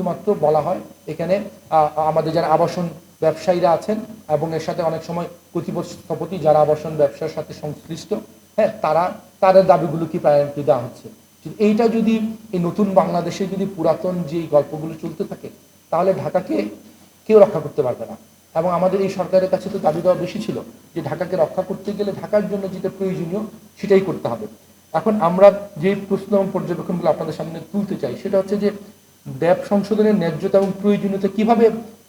শুধুমাত্র বলা হয় এখানে আমাদের যারা আবাসন ব্যবসায়ীরা আছেন এবং এর সাথে অনেক সময় কর্তৃপক্ষ স্থপতি যারা আবাসন ব্যবসার সাথে সংশ্লিষ্ট হ্যাঁ তারা, তাদের দাবিগুলো কি প্রায়োরিটি দেওয়া হচ্ছে। এইটা যদি এই নতুন বাংলাদেশে যদি পুরাতন যে গল্পগুলো চলতে থাকে, তাহলে ঢাকাকে কেউ রক্ষা করতে পারবে না। এবং আমাদের এই সরকারের কাছে তো দাবি দেওয়া বেশি ছিল যে ঢাকাকে রক্ষা করতে গেলে ঢাকার জন্য যেটা প্রয়োজনীয় সেটাই করতে হবে। এখন আমরা যে প্রশ্ন এবং পর্যবেক্ষণগুলো আপনাদের সামনে তুলতে চাই, সেটা হচ্ছে যে ড্যাব সংশোধনের ন্যায্যতা এবং প্রয়োজনীয়তা কীভাবে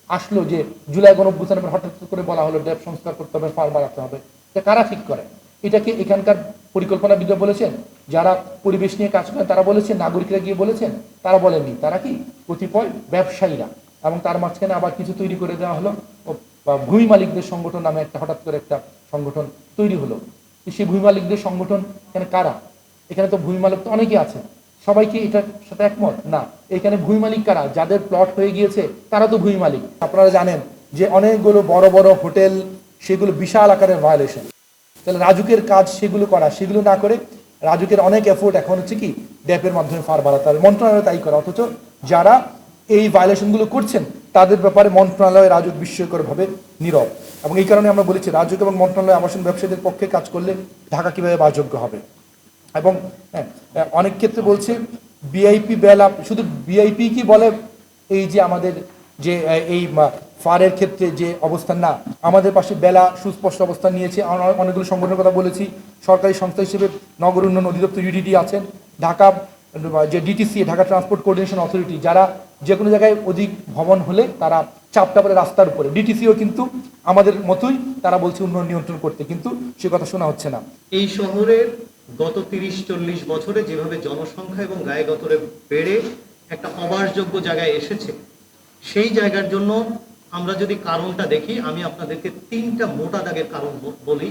আসলো যে জুলাই গণঅভ্যুত্থানের পর হঠাৎ করে বলা হলো ড্যাব সংস্কার করতে হবে ফার বাড়াতে হবে, এটা কারা ঠিক করে? এটাকে এখানকার পরিকল্পনাবিদরা বলেছেন? যারা পরিবেশ নিয়ে কাজ করেন তারা বলেছেন? নাগরিকরা গিয়ে বলেছেন? তারা বলেননি। তারা কি? কতিপয় ব্যবসায়ীরা। এবং তার মাঝখানে আবার কিছু তৈরি করে দেওয়া হলো। ভূমি মালিকদের সংগঠন নামে একটা হঠাৎ করে একটা সংগঠন তৈরি হলো। সেই ভূমি মালিকদের সংগঠন এখানে কারা? এখানে তো ভূমি মালিক তো অনেকেই আছে সবাইকে এটার সাথে একমত? না। এখানে ভূমি মালিক কারা? যাদের প্লট হয়ে গিয়েছে, তারা তো ভূমি মালিক। আপনারা জানেন যে অনেকগুলো বড় বড় হোটেল, সেগুলো বিশাল আকারের ভায়োলেশন তাহলে রাজুকের কাজ সেগুলো করা, সেগুলো না করে রাজুকের অনেক এফোর্ট এখন হচ্ছে কি, ড্যাপের মাধ্যমে ফার বাড়াতে। হবে মন্ত্রণালয় তাই করে, অথচ যারা এই ভায়োলেশনগুলো করছেন, তাদের ব্যাপারে মন্ত্রণালয় রাজুক বিস্ময়করভাবে নীরব। এবং এই কারণে আমরা বলেছি, রাজুক এবং মন্ত্রণালয় আবাসন ব্যবসায়ীদের পক্ষে কাজ করলে ঢাকা কীভাবে বাসযোগ্য হবে? এবং হ্যাঁ, অনেক ক্ষেত্রে বলছে বিআইপি বেলা শুধু বিআইপি কি বলে এই যে আমাদের যে এই ফারের ক্ষেত্রে যে অবস্থান না আমাদের পাশে বেলা সুস্পষ্ট অবস্থান নিয়েছে। অন- অনেকগুলো সংগঠনের কথা বলেছি। সরকারি সংস্থা হিসেবে নগর উন্নয়ন অধিদপ্তর ইউডিডি আছেন। ঢাকা যে DTC Dhaka transport coordination authority যারা যে কোনো জায়গায় অধিক ভবন হলে তারা চাপটা পড়ে রাস্তার উপরে। ডিটিসিও কিন্তু আমাদের মতোই তারা বলছে উন্নয়ন নিয়ন্ত্রণ করতে কিন্তু সে কথা শোনা হচ্ছে না। এই শহরের গত তিরিশ চল্লিশ বছরে যেভাবে জনসংখ্যা এবং গায়েগতরে বেড়ে একটা অবাসযোগ্য জায়গায় এসেছে, সেই জায়গার জন্য আমরা যদি কারণটা দেখি, আমি আপনাদেরকে তিনটা মোটা দাগের কারণ বলি,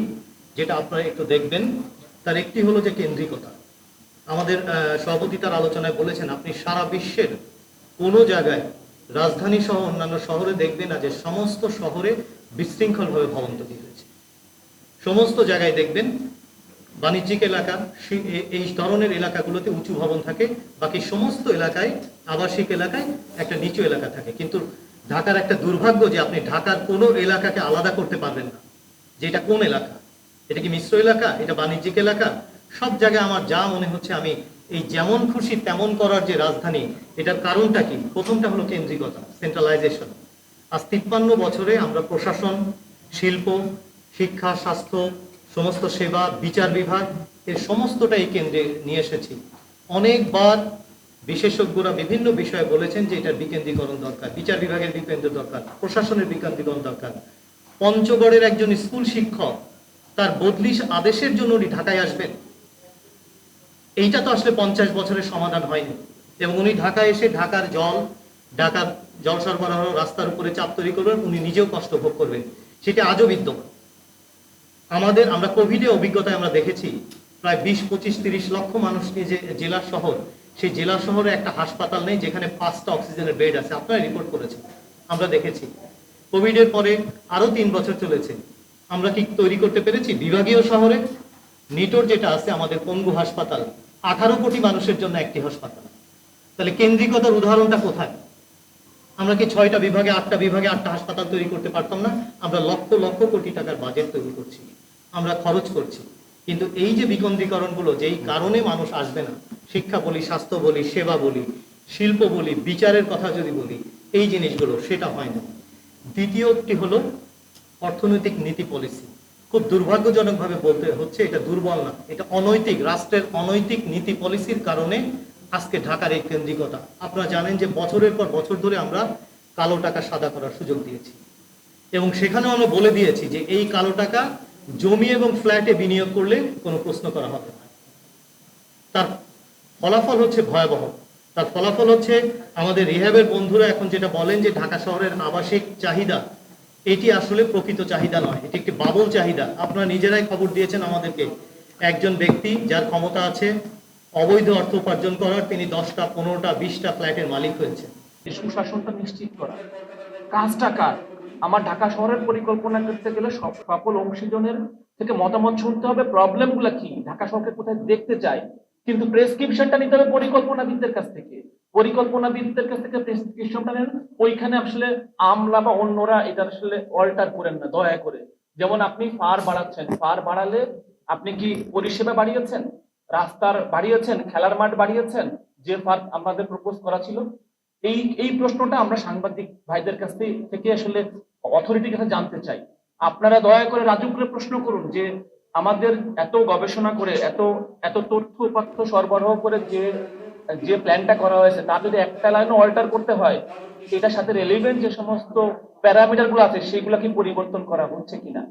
যেটা আপনারা একটু দেখবেন। তার একটি হলো যে কেন্দ্রিকতা। আমাদের সভাপতি তার আলোচনায় বলেছেন, আপনি সারা বিশ্বের কোনো জায়গায় রাজধানী সহ অন্যান্য শহরে দেখবেন না যে সমস্ত শহরে বিশৃঙ্খলভাবে ভবন তৈরি হয়েছে। সমস্ত জায়গায় দেখবেন বাণিজ্যিক এলাকা এই ধরনের এলাকাগুলোতে উঁচু ভবন থাকে, বাকি সমস্ত এলাকায় আবাসিক এলাকায় একটা নিচু এলাকা থাকে। কিন্তু ঢাকার একটা দুর্ভাগ্য যে আপনি ঢাকার কোনো এলাকাকে আলাদা করতে পারবেন না। যে এটা কোন এলাকা? এটা কি মিশ্র এলাকা? এটা বাণিজ্যিক এলাকা? সব জায়গায় আমার যা মনে হচ্ছে, আমি এই যেমন খুশি তেমন করার যে রাজধানী, এটার কারণটা কি? প্রথমটা হলো কেন্দ্রিকতা সেন্ট্রালাইজেশন আজ তিপ্পান্ন বছরে আমরা প্রশাসন, শিল্প, শিক্ষা, স্বাস্থ্য সমস্ত সেবা, বিচার বিভাগ, এর সমস্তটা এই কেন্দ্রে নিয়ে এসেছি। অনেকবার বিশেষজ্ঞরা বিভিন্ন বিষয়ে বলেছেন যে এটার বিকেন্দ্রীকরণ দরকার, বিচার বিভাগের বিকেন্দ্র দরকার, প্রশাসনের বিকেন্দ্রীকরণ দরকার। পঞ্চগড়ের একজন স্কুল শিক্ষক, তার বদলি আদেশের জন্য উনি ঢাকায় আসবেন। এইটা তো আসলে পঞ্চাশ বছরের সমাধান হয়নি। এবং উনি ঢাকায় এসে ঢাকার জল ঢাকার জল সরবরাহ রাস্তার উপরে চাপ তৈরি করবেন, উনি নিজেও কষ্ট ভোগ করবেন। সেটা আজও বিদ্যমান। আমাদের, আমরা কোভিডে অভিজ্ঞতায় আমরা দেখেছি, প্রায় বিশ, পঁচিশ, তিরিশ লক্ষ মানুষ নিয়ে যে জেলা শহর, সেই জেলা শহরে একটা হাসপাতাল নেই যেখানে পাঁচটা অক্সিজেনের বেড আছে। আপনারা রিপোর্ট করেছেন, আমরা দেখেছি। কোভিডের পরে আরও তিন বছর চলেছে। আমরা কি তৈরি করতে পেরেছি? বিভাগীয় শহরে নিটোর যেটা আছে, আমাদের পঙ্গু হাসপাতাল, আঠারো কোটি মানুষের জন্য একটি হাসপাতাল। তাহলে কেন্দ্রিকতার উদাহরণটা কোথায়? আমরা কি ছয়টা বিভাগে, আটটা বিভাগে আটটা হাসপাতাল তৈরি করতে পারতাম না? আমরা লক্ষ লক্ষ কোটি টাকার বাজেট তৈরি করছি। আমরা খরচ করছি। কিন্তু এই যে বিকেন্দ্রীকরণগুলো যেই কারণে মানুষ আসবে না, শিক্ষা বলি, স্বাস্থ্য বলি, সেবা বলি, শিল্প বলি, বিচারের কথা যদি বলি, এই জিনিসগুলো, সেটা হয় না। দ্বিতীয়টি হলো অর্থনৈতিক নীতি পলিসি খুব দুর্ভাগ্যজনকভাবে বলতে হচ্ছে, এটা দুর্বল না। এটা অনৈতিক, রাষ্ট্রের অনৈতিক নীতি পলিসির কারণে আজকে ঢাকার এই কেন্দ্রিকতা। আপনারা জানেন যে বছরের পর বছর ধরে আমরা কালো টাকা সাদা করার সুযোগ দিয়েছি। এবং সেখানেও আমরা বলে দিয়েছি যে এই কালো টাকা জমি এবং ফ্ল্যাটে বিনিয়োগ করলে কোনো প্রশ্ন করা হবে না। তার ফলাফল হচ্ছে ভয়াবহ। তার ফলাফল হচ্ছে আমাদের রিহ্যাবের বন্ধুরা এখন যেটা বলেন যে ঢাকা শহরের আবাসিক চাহিদা, এটি আসলে প্রকৃত চাহিদা নয়, এটি একটি বাবল চাহিদা। আপনারা নিজেরাই খবর দিয়েছেন আমাদেরকে। একজন ব্যক্তি যার ক্ষমতা আছে অবৈধ অর্থ উপার্জন করার, তিনি দশটা, পনেরোটা, বিশটা ফ্ল্যাটের মালিক হয়েছেন। সুশাসনটা নিশ্চিত করা। কাজটা কার? আমার ঢাকা শহরের পরিকল্পনা করতে গেলে সব সকল অংশীজনের থেকে মতামত শুনতে হবে। প্রবলেম প্রবলেমগুলো কি? ঢাকা শহরকে কোথায় দেখতে চাই? কিন্তু প্রেসক্রিপশনটা নিতে হবে পরিকল্পনাবিদদের কাছ থেকে। পরিকল্পনাবিদদের কাছ থেকে প্রেসক্রিপশনটা নেন। ওইখানে আসলে আমলা বা অন্যরা এটা আসলে অল্টার করেন না, দয়া করে। যেমন আপনি ফার বাড়াচ্ছেন। ফার বাড়ালে আপনি কি পরিষেবা বাড়িয়েছেন? রাস্তার বাড়িয়েছেন? খেলার মাঠ বাড়িয়েছেন? যে ফার আমাদের প্রপোজ করা ছিল। এই এই প্রশ্নটা আমরা সাংবাদিক ভাইদের কাছ থেকে আসলে অথরিটির কাছে জানতে চাই। আপনারা দয়া করে রাজুকরে প্রশ্ন করুন যে আমাদের এত গবেষণা করে, এত এত তথ্য উপাত্য সরবরাহ করে যে যে প্ল্যানটা করা হয়েছে তা যদি একটা লাইনও অল্টার করতে হয়, এটার সাথে রেলিভেন্ট যে সমস্ত প্যারামিটারগুলো আছে, সেগুলো কি পরিবর্তন করা হচ্ছে কিনা?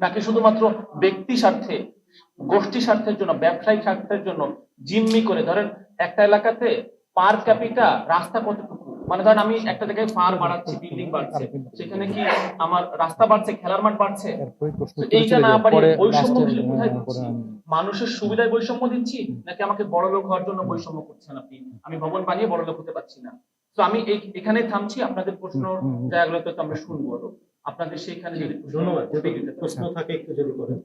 নাকি শুধুমাত্র ব্যক্তি স্বার্থে, গোষ্ঠী স্বার্থের জন্য ব্যবসায়িক স্বার্থের জন্য জিম্মি করে, ধরেন একটা এলাকাতে পার ক্যাপিটা রাস্তা কতটুকু? মানে ধরেন আমি একটা জায়গায় পার বাড়াচ্ছি বিল্ডিং বাড়ছে সেখানে কি আমার রাস্তা বাড়ছে খেলার মাঠ বাড়ছে এইটা না। পারি বৈষম্য কোথায় দিচ্ছি মানুষের সুবিধায় বৈষম্য দিচ্ছি নাকি আমাকে বড় লোক হওয়ার জন্য বৈষম্য করছেন আপনি আমি ভবন বানিয়ে বড় লোক হতে পারছি না তো আমি এই এখানে থামছি আপনাদের প্রশ্ন। জায়গাগুলোতে তো আমরা শুনব আরও। আপনাদের সেইখানে যদি ধন্যবাদ। প্রশ্ন থাকে একটু যদি করেন।